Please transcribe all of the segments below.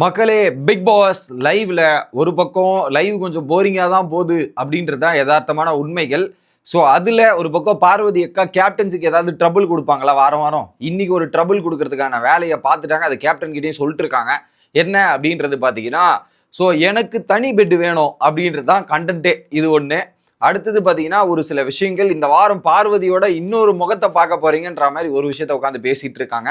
மக்களே big pass லைவ்ல ஒரு பக்கம் லைவ் கொஞ்சம் போரிங்காக தான் போகுது அப்படின்றது தான் யதார்த்தமான உண்மைகள். ஸோ அதில் ஒரு பக்கம் பார்வதி அக்கா கேப்டன்ஸுக்கு ஏதாவது ட்ரபிள் கொடுப்பாங்களா? வாரம் வாரம். இன்னைக்கு ஒரு ட்ரபிள் கொடுக்கறதுக்கான வேலையை பார்த்துட்டாங்க. அது கேப்டன்கிட்டையும் சொல்லிட்டு இருக்காங்க. என்ன அப்படின்றது பார்த்தீங்கன்னா ஸோ எனக்கு தனி பெட் வேணும் அப்படின்றது தான் கண்டென்ட்டே இது ஒன்று அடுத்தது பார்த்தீங்கன்னா ஒரு சில விஷயங்கள். இந்த வாரம் பார்வதியோட இன்னொரு முகத்தை பார்க்க போறீங்கன்ற மாதிரி ஒரு விஷயத்த உட்காந்து பேசிகிட்டு இருக்காங்க.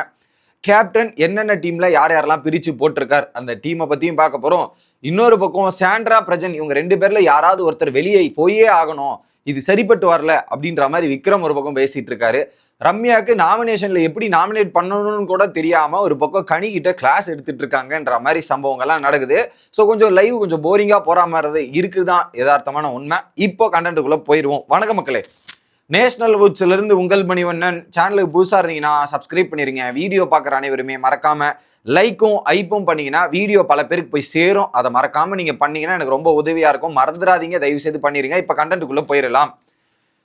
கேப்டன் என்னென்ன டீம்ல யார் யாரெல்லாம் பிரிச்சு போட்டிருக்கார் அந்த டீமை பத்தியும் பார்க்க போறோம். இன்னொரு பக்கம் சாண்ட்ரா பிரஜன் இவங்க ரெண்டு பேர்ல யாராவது ஒருத்தர் வெளியே போயே ஆகணும். இது சரிப்பட்டு வரல அப்படின்ற மாதிரி விக்ரம் ஒரு பக்கம் பேசிட்டு இருக்காரு. ரம்யாவுக்கு நாமினேஷன்ல எப்படி நாமினேட் பண்ணணும்னு கூட தெரியாம ஒரு பக்கம் கணிக்கிட்ட கிளாஸ் எடுத்துட்டு இருக்காங்கன்ற மாதிரி சம்பவங்கள்லாம் நடக்குது. ஸோ கொஞ்சம் லைவ் கொஞ்சம் போரிங்கா போற மாதிரி இருக்குதான் யதார்த்தமான உண்மை. இப்போ கண்டென்ட்டுக்குள்ள போயிடுவோம் வணக்க மக்களே. நேஷனல் வுட்ஸ்லேருந்து உங்கள் மணிவண்ணன் சேனலுக்கு புதுசாக இருந்தீங்கன்னா சப்ஸ்கிரைப் பண்ணிடுங்க வீடியோ பார்க்குற அனைவருமே மறக்காமல் லைக்கும் ஐப்பும் பண்ணீங்கன்னா வீடியோ பல பேருக்கு போய் சேரும். அதை மறக்காமல் நீங்கள் பண்ணீங்கன்னா எனக்கு ரொம்ப உதவியாக இருக்கும். மறந்துடாதீங்க. தயவு செய்து பண்ணிருங்க. இப்போ கண்டென்ட்டுக்குள்ளே போயிடலாம்.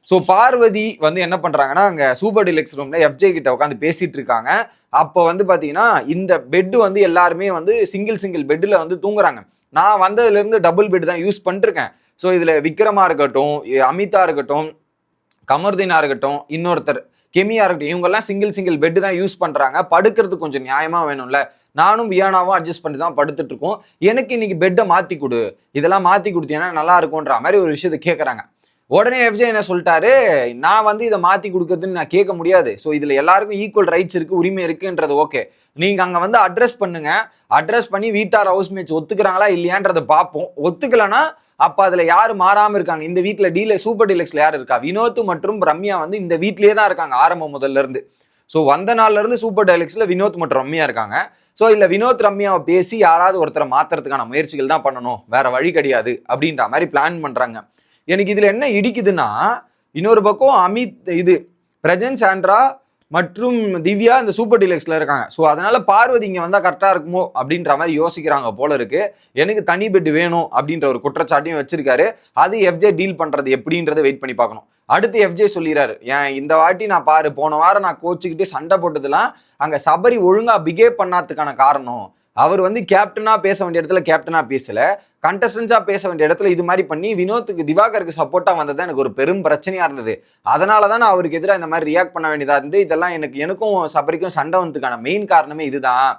ஸோ பார்வதி வந்து என்ன பண்ணுறாங்கன்னா அங்கே சூப்பர் டிலக்ஸ் ரூமில் எஃப்ஜே கிட்ட உட்காந்து பேசிகிட்டு இருக்காங்க. அப்போ வந்து பார்த்தீங்கன்னா இந்த பெட்டு வந்து எல்லாருமே வந்து சிங்கிள் சிங்கிள் பெட்டில் வந்து தூங்குறாங்க. நான் வந்ததுலேருந்து டபுள் பெட் தான் யூஸ் பண்ணிருக்கேன் ஸோ இதில் விக்ரமாக இருக்கட்டும் அமிதா இருக்கட்டும் கமர்தீனா இருக்கட்டும் இன்னொருத்தர் கெமியா இருக்கட்டும் இவங்கெல்லாம் சிங்கிள் சிங்கிள் பெட் தான் யூஸ் பண்றாங்க. படுக்கிறது கொஞ்சம் நியாயமா வேணும்ல. நானும் வியானாவும் அட்ஜஸ்ட் பண்ணி தான் படுத்துட்டு இருக்கோம். எனக்கு இன்னைக்கு பெட்டை மாத்தி கொடு. இதெல்லாம் மாத்தி கொடுத்தீங்கன்னா நல்லா இருக்கும்ன்ற மாதிரி ஒரு விஷயத்தை கேட்கறாங்க உடனே எஃப்ஜே என்ன சொல்லிட்டாரு? நான் வந்து இதை மாத்தி கொடுக்கறதுன்னு நான் கேட்க முடியாது. ஸோ இதுல எல்லாருக்கும் ஈக்குவல் ரைட்ஸ் இருக்கு உரிமை இருக்குன்றது ஓகே நீங்க அங்க வந்து அட்ரஸ் பண்ணுங்க. அட்ரஸ் பண்ணி வீட்டார் ஹவுஸ் மேட்ச் ஒத்துக்கிறாங்களா இல்லையான்றதை பார்ப்போம். ஒத்துக்கலைன்னா அப்ப அதுல யாரு மாறாம இருக்காங்க? இந்த வீட்டில் டீல சூப்பர் டீலக்ஸ்ல யார் இருக்கா? வினோத் மற்றும் ரம்யா வந்து இந்த வீட்லயே தான் இருக்காங்க ஆரம்பம் முதல்ல இருந்து. ஸோ வந்த நாள்ல இருந்து சூப்பர் டீலக்ஸ்ல வினோத் மற்றும் ரம்யா இருக்காங்க. ஸோ இல்ல வினோத் ரம்யாவை பேசி யாராவது ஒருத்தரை மாத்துறதுக்கான முயற்சிகள் தான் பண்ணணும். வேற வழி கிடையாது அப்படின்ற மாதிரி பிளான் பண்றாங்க. எனக்கு இதுல என்ன இடிக்குதுன்னா இன்னொரு பக்கம் அமித் இது பிரஜன் சாண்ட்ரா மற்றும் திவ்யா இந்த சூப்பர் டீலக்ஸ்ல இருக்காங்க. ஸோ அதனால பார்வதி இங்க வந்தா கரெக்டா இருக்குமோ அப்படின்ற மாதிரி யோசிக்கிறாங்க போல இருக்கு. எனக்கு தனி பெட் வேணும் அப்படின்ற ஒரு குற்றச்சாட்டையும் வச்சிருக்காரு. அது எஃப்ஜே டீல் பண்றது எப்படின்றத வெயிட் பண்ணி பார்க்கணும். அடுத்து எஃப்ஜே சொல்லிடுறாரு ஏன் இந்த வாட்டி நான் பாரு போன வாரம் நான் கோச்சுக்கிட்டு சண்டை போட்டதெல்லாம் அங்க சபரி ஒழுங்கா பிகேவ் பண்ணாததுக்கான காரணம். அவர் வந்து கேப்டனா பேச வேண்டிய இடத்துல கேப்டனா பேசல. கண்டஸ்டன்ஸா பேச வேண்டிய இடத்துல இது மாதிரி பண்ணி வினோத்துக்கு திவாகருக்கு சப்போர்ட்டா வந்தது எனக்கு ஒரு பெரும் பிரச்சனையா இருந்தது. அதனால தான் நான் அவருக்கு எதிராக இந்த மாதிரி ரியாக்ட் பண்ண வேண்டியதா இருந்து இதெல்லாம் எனக்கு எனக்கும் சபரிக்கும் சண்டை வந்ததுக்கான மெயின் காரணமே இதுதான்.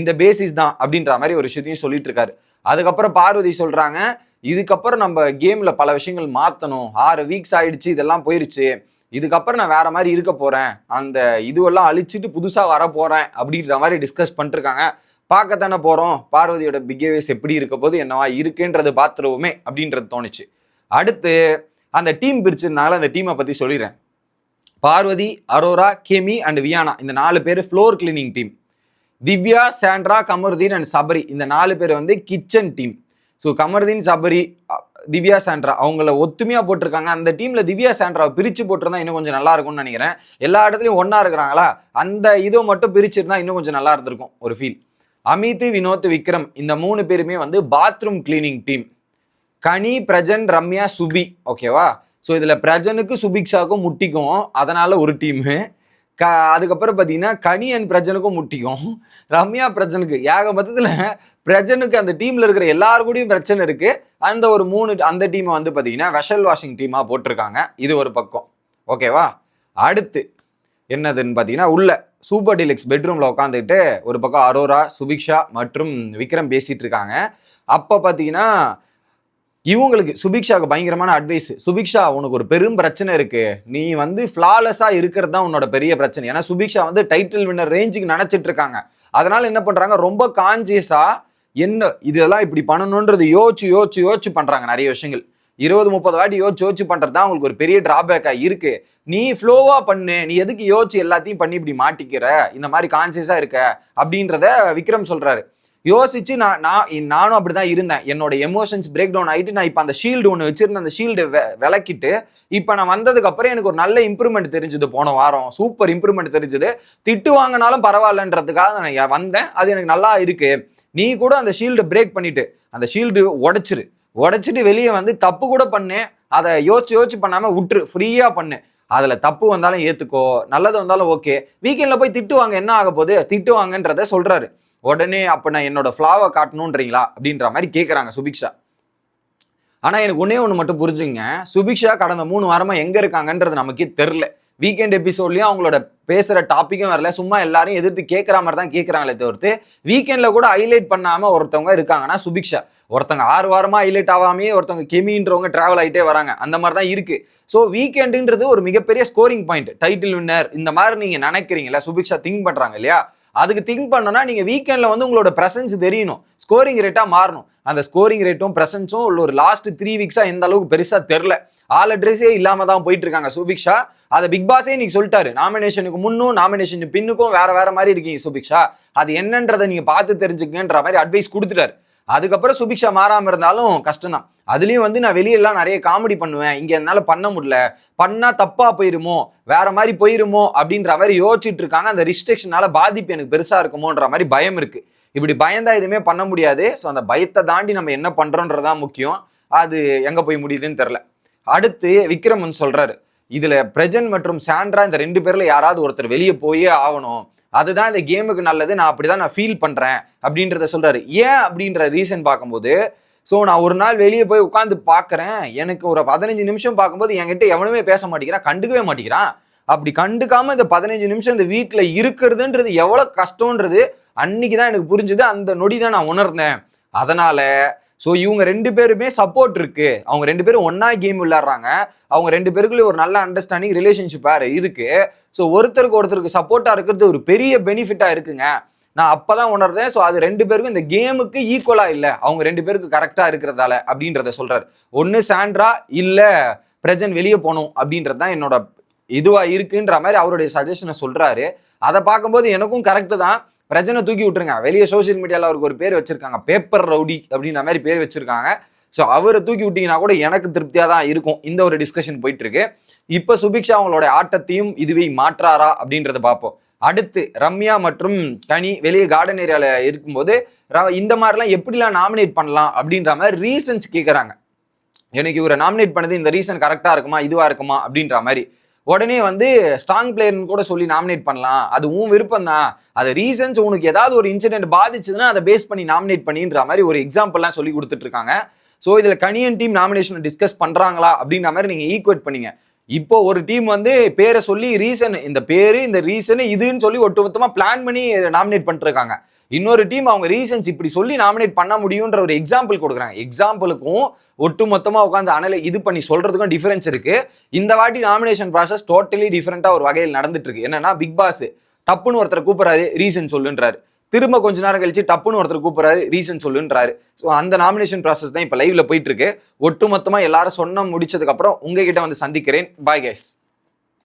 இந்த பேசிஸ் தான் அப்படின்ற மாதிரி ஒரு விஷயத்தையும் சொல்லிட்டு இருக்காரு. அதுக்கப்புறம் பார்வதி சொல்றாங்க இதுக்கப்புறம் நம்ம கேம்ல பல விஷயங்கள் மாற்றணும் ஆறு வீக்ஸ் ஆயிடுச்சு இதெல்லாம் போயிருச்சு. இதுக்கப்புறம் நான் வேற மாதிரி இருக்க போறேன். அந்த இதுவெல்லாம் அழிச்சிட்டு புதுசா வர போறேன் அப்படின்ற மாதிரி டிஸ்கஸ் பண்ணிருக்காங்க பார்க்கத்தானே போகிறோம் பார்வதியோட பிகேவியர்ஸ் எப்படி இருக்க போது என்னவா இருக்குன்றது பார்த்துருவோமே அப்படின்றது தோணுச்சு. அடுத்து அந்த டீம் பிரிச்சிருந்தால அந்த டீமை பற்றி சொல்லிடுறேன். பார்வதி அரோரா கெமி அண்ட் வியானா இந்த நாலு பேர் floor cleaning team Divya Sandra Kamarudeen and Sabari இந்த நாலு பேர் வந்து kitchen team so Kamarudeen Sabari Divya Sandra அவங்கள ஒத்துமையா போட்டிருக்காங்க. அந்த டீமில் திவ்யா சாண்ட்ராவை பிரித்து போட்டிருந்தா இன்னும் கொஞ்சம் நல்லா இருக்கும்னு நினைக்கிறேன். எல்லா இடத்துலையும் ஒன்றா இருக்கிறாங்களா? அந்த இதை மட்டும் பிரிச்சிருந்தா இன்னும் கொஞ்சம் நல்லா இருந்திருக்கும் ஒரு ஃபீல் அமித் வினோத் விக்ரம் இந்த மூணு பேருமே வந்து பாத்ரூம் கிளீனிங் டீம் கனி பிரஜன் ரம்யா சுபி. ஓகேவா ஸோ இதில் பிரஜனுக்கு சுபிக்ஷாக்கும் முட்டிக்கும். அதனால் ஒரு டீமு க அதுக்கப்புறம் பார்த்தீங்கன்னா கனி அண்ட் பிரஜனுக்கும் முட்டிக்கும். ரம்யா பிரஜனுக்கு. ஏக மொத்தத்தில் பிரஜனுக்கு அந்த டீமில் இருக்கிற எல்லாருக்கூடையும் கூடயும் பிரச்சனை இருக்குது அந்த ஒரு மூணு அந்த டீமை வந்து பார்த்தீங்கன்னா வெஷல் வாஷிங் டீமாக போட்டிருக்காங்க. இது ஒரு பக்கம். ஓகேவா அடுத்து என்னதுன்னு பார்த்தீங்கன்னா உள்ள சூப்பர் டீலக்ஸ் பெட்ரூமில் உட்காந்துட்டு ஒரு பக்கம் அரோரா சுபிக்ஷா மற்றும் விக்ரம் பேசிகிட்டு இருக்காங்க. அப்போ பார்த்தீங்கன்னா இவங்களுக்கு சுபிக்ஷாவுக்கு பயங்கரமான அட்வைஸ் சுபிக்ஷா உனக்கு ஒரு பெரும் பிரச்சனை இருக்கு. நீ வந்து ஃப்ளாலெஸ்ஸாக இருக்கிறது தான் உன்னோட பெரிய பிரச்சனை. ஏன்னா சுபிக்ஷா வந்து டைட்டில் வின்னர் ரேஞ்சுக்கு நினச்சிட்டு இருக்காங்க. அதனால என்ன பண்ணுறாங்க ரொம்ப கான்சியஸாக என்ன இதெல்லாம் இப்படி பண்ணணுன்றது யோசிச்சு யோசிச்சு யோசிச்சு பண்ணுறாங்க நிறைய விஷயங்கள். இருபது முப்பது வாட்டி யோசிச்சு யோசிச்சு பண்றது தான் உங்களுக்கு ஒரு பெரிய டிராபேக்கா இருக்கு. நீ ஃப்ளோவா பண்ணு. நீ எதுக்கு யோசிச்சு எல்லாத்தையும் பண்ணி இப்படி மாட்டிக்கிற? இந்த மாதிரி கான்சியஸா இருக்க. அப்படின்றத விக்ரம் சொல்றாரு. யோசிச்சு நான் நான் நானும் அப்படிதான் இருந்தேன். என்னோட எமோஷன்ஸ் பிரேக் டவுன் ஆகிட்டு நான் இப்போ அந்த ஷீல்டு ஒன்று வச்சிருந்த அந்த ஷீல்டு விளக்கிட்டு இப்போ நான் வந்ததுக்கு அப்புறம் எனக்கு ஒரு நல்ல இம்ப்ரூவ்மெண்ட் தெரிஞ்சுது. போன வாரம் சூப்பர் இம்ப்ரூவ்மெண்ட் தெரிஞ்சுது. திட்டு வாங்கினாலும் பரவாயில்லன்றதுக்காக நான் வந்தேன். அது எனக்கு நல்லா இருக்கு. நீ கூட அந்த ஷீல்டு பிரேக் பண்ணிட்டு அந்த ஷீல்டு உடைச்சிரு. உடைச்சிட்டு வெளியே வந்து தப்பு கூட பண்ணு. அதை யோசிச்சு யோசிச்சு பண்ணாமல் விட்டுரு. ஃப்ரீயா பண்ணு. அதில் தப்பு வந்தாலும் ஏற்றுக்கோ நல்லது வந்தாலும் ஓகே வீக்கெண்டில் போய் திட்டுவாங்க என்ன ஆக போகுது? திட்டுவாங்கன்றத சொல்கிறாரு உடனே அப்போ நான் என்னோட ஃப்ளாவை காட்டணுன்றீங்களா அப்படின்ற மாதிரி கேட்குறாங்க சுபிக்ஷா. ஆனால் எனக்கு ஒன்னே ஒன்று மட்டும் புரிஞ்சுங்க. சுபிக்ஷா கடந்த மூணு வாரமாக எங்கே இருக்காங்கன்றது நமக்கே தெரில வீக்கெண்ட் எபிசோட்லயும் அவங்களோட பேசுகிற டாப்பிக்கும் வரல. சும்மா எல்லாரையும் எதிர்த்து கேட்குற மாதிரி தான் கேட்குறாங்களே தவிர்த்து வீக்கெண்டில் கூட ஹைலைட் பண்ணாமல் ஒருத்தவங்க இருக்காங்கன்னா சுபிக்ஷா. ஒருத்தவங்க ஆறு வாரமாக ஹைலைட் ஆகாமே ஒருத்தவங்க கெமின்றவங்க ட்ராவல் ஆகிட்டே வராங்க. அந்த மாதிரி தான் இருக்குது ஸோ வீக்கெண்டுன்றது ஒரு மிகப்பெரிய ஸ்கோரிங் பாயிண்ட் டைட்டில் வின்னர் இந்த மாதிரி நீங்கள் நினைக்கிறீங்களா சுபிக்ஷா திங்க் பண்ணுறாங்க இல்லையா? அதுக்கு திங்க் பண்ணோன்னா நீங்கள் வீக்கெண்டில் வந்து உங்களோட ப்ரெசன்ஸ் தெரியணும். ஸ்கோரிங் ரேட்டாக மாறணும். அந்த ஸ்கோரிங் ரேட்டும் பிரசன்ஸும் ஒரு லாஸ்ட் த்ரீ வீக்ஸா எந்த அளவுக்கு பெருசா தெரில. ஆல் அட்ரஸே இல்லாம தான் போயிட்டு இருக்காங்க சுபிக்ஷா அதை பிக் பாஸே இன்னைக்கு சொல்லிட்டாரு. நாமினேஷனுக்கு முன்னும் நாமினேஷன் பின்னுக்கும் வேற வேற மாதிரி இருக்கீங்க சுபிக்ஷா அது என்னன்றதை நீங்க பார்த்து தெரிஞ்சுக்கன்ற மாதிரி அட்வைஸ் கொடுத்துட்டாரு. அதுக்கப்புறம் சுபிக்ஷா மாறாமல் இருந்தாலும் கஷ்டம் தான் அதுலேயும் வந்து நான் வெளியெல்லாம் நிறைய காமெடி பண்ணுவேன். இங்கே என்னால் பண்ண முடியல. பண்ணால் தப்பாக போயிருமோ? வேற மாதிரி போயிருமோ? அப்படின்ற மாதிரி யோசிச்சுட்டு இருக்காங்க. அந்த ரிஸ்ட்ரிக்ஷனால பாதிப்பு எனக்கு பெருசாக இருக்குமோன்ற மாதிரி பயம் இருக்குது இப்படி பயந்தா எதுவுமே பண்ண முடியாது. ஸோ அந்த பயத்தை தாண்டி நம்ம என்ன பண்றோன்றதான் முக்கியம். அது எங்க போய் முடியுதுன்னு தெரில அடுத்து விக்ரமன் சொல்றாரு. இதுல பிரஜன் மற்றும் சாண்ட்ரா இந்த ரெண்டு பேர்ல யாராவது ஒருத்தர் வெளியே போயே ஆகணும். அதுதான் இந்த கேமுக்கு நல்லது. நான் அப்படிதான் நான் ஃபீல் பண்றேன் அப்படின்றத சொல்றாரு. ஏன் அப்படின்ற ரீசன் பார்க்கும்போது ஸோ நான் ஒரு நாள் வெளியே போய் உட்காந்து பார்க்குறேன். எனக்கு ஒரு பதினஞ்சு நிமிஷம் பார்க்கும்போது என்கிட்ட எவனுமே பேச மாட்டேங்கிறான். கண்டுக்கவே மாட்டேங்கிறான். அப்படி கண்டுக்காம இந்த பதினஞ்சு நிமிஷம் இந்த வீட்டில் இருக்கிறதுன்றது எவ்வளோ கஷ்டம்ன்றது அன்னைக்கு தான் எனக்கு புரிஞ்சுது அந்த நொடி தான் நான் உணர்ந்தேன். அதனால ஸோ இவங்க ரெண்டு பேருமே சப்போர்ட் இருக்கு. அவங்க ரெண்டு பேரும் ஒன்னா கேம் விளையாடுறாங்க. அவங்க ரெண்டு பேருக்குள்ளே ஒரு நல்ல அண்டர்ஸ்டாண்டிங் ரிலேஷன்ஷிப் வேறு இருக்கு. ஸோ ஒருத்தருக்கு ஒருத்தருக்கு சப்போர்ட்டா இருக்கிறது ஒரு பெரிய பெனிஃபிட்டா இருக்குங்க. நான் அப்பதான் உணர்ந்தேன். ஸோ அது ரெண்டு பேருக்கும் இந்த கேமுக்கு ஈக்குவலா இல்லை. அவங்க ரெண்டு பேருக்கு கரெக்டா இருக்கிறதால அப்படின்றத சொல்றாரு. ஒன்னு சாண்ட்ரா இல்ல பிரஜன் வெளியே போகணும் அப்படின்றது தான் என்னோட இதுவா இருக்குன்ற மாதிரி அவருடைய சஜஷனை சொல்றாரு. அதை பார்க்கும்போது எனக்கும் கரெக்டு தான். பிரச்சனை தூக்கி விட்டுருங்க. வெளியே சோஷியல் மீடியாவில் அவருக்கு ஒரு பேர் வச்சிருக்காங்க. பேப்பர் ரவுடி அப்படின்ற மாதிரி பேர் வச்சிருக்காங்க. ஸோ அவரை தூக்கி விட்டீங்கன்னா கூட எனக்கு திருப்தியாக தான் இருக்கும். இந்த ஒரு டிஸ்கஷன் போயிட்டு இருக்கு இப்போ சுபிக்ஷா அவங்களோட ஆட்டத்தையும் இதுவே மாற்றாரா அப்படின்றத பார்ப்போம். அடுத்து ரம்யா மற்றும் கனி வெளியே கார்டன் ஏரியாவில் இருக்கும்போது இந்த மாதிரிலாம் எப்படிலாம் நாமினேட் பண்ணலாம் அப்படின்ற மாதிரி ரீசன்ஸ் கேட்குறாங்க எனக்கு இவரை நாமினேட் பண்ணது இந்த ரீசன் கரெக்டாக இருக்குமா இதுவாக இருக்குமா அப்படின்ற மாதிரி. உடனே வந்து ஸ்ட்ராங் பிளேயர்னு கூட சொல்லி நாமினேட் பண்ணலாம். அது உன் விருப்பம் தான். அது ரீசன்ஸ் உனக்கு ஏதாவது ஒரு இன்சிடென்ட் பாதிச்சதுன்னா அதை பேஸ் பண்ணி நாமினேட் பண்ணின்ற மாதிரி ஒரு எக்ஸாம்பிள்லாம் சொல்லி கொடுத்துட்டு இருக்காங்க. ஸோ இதில் கனியன் டீம் நாமினேஷனை டிஸ்கஸ் பண்ணுறாங்களா அப்படின்ற மாதிரி நீங்கள் ஈக்குவேட் பண்ணீங்க. இப்போ ஒரு டீம் வந்து பேரை சொல்லி ரீசன் இந்த பேரு இந்த ரீசன் இதுன்னு சொல்லி ஒட்டுமொத்தமாக பிளான் பண்ணி நாமினேட் பண்ணிருக்காங்க இன்னொரு டீம் அவங்க ரீசன்ஸ் இப்படி சொல்லி நாமினேட் பண்ண முடியுன்ற ஒரு எக்ஸாம்பிள் கொடுக்குறாங்க. எக்ஸாம்பிளுக்கும் ஒட்டு மொத்தமாக உட்காந்து அனல இது பண்ணி சொல்றதுக்கும் டிஃபரன்ஸ் இருக்கு. இந்த வாட்டி நாமினேஷன் ப்ராசஸ் டோட்டலி டிஃப்ரெண்ட்டாக ஒரு வகையில் நடந்துட்டு இருக்கு என்னன்னா பிக் பாஸ் டப்புன்னு ஒருத்தர் கூப்பிடுறாரு ரீசன் சொல்லுன்றாரு. திரும்ப கொஞ்ச நேரம் கழிச்சு டப்புன்னு ஒருத்தர் கூப்பிடுறாரு ரீசன் சொல்லுன்றாரு. ஸோ அந்த நாமினேஷன் ப்ராசஸ் தான் இப்போ லைவ்ல போயிட்டு இருக்கு ஒட்டு மொத்தமாக எல்லாரும் சொன்ன முடிச்சதுக்கப்புறம் உங்ககிட்ட வந்து சந்திக்கிறேன். பாய் கேஸ்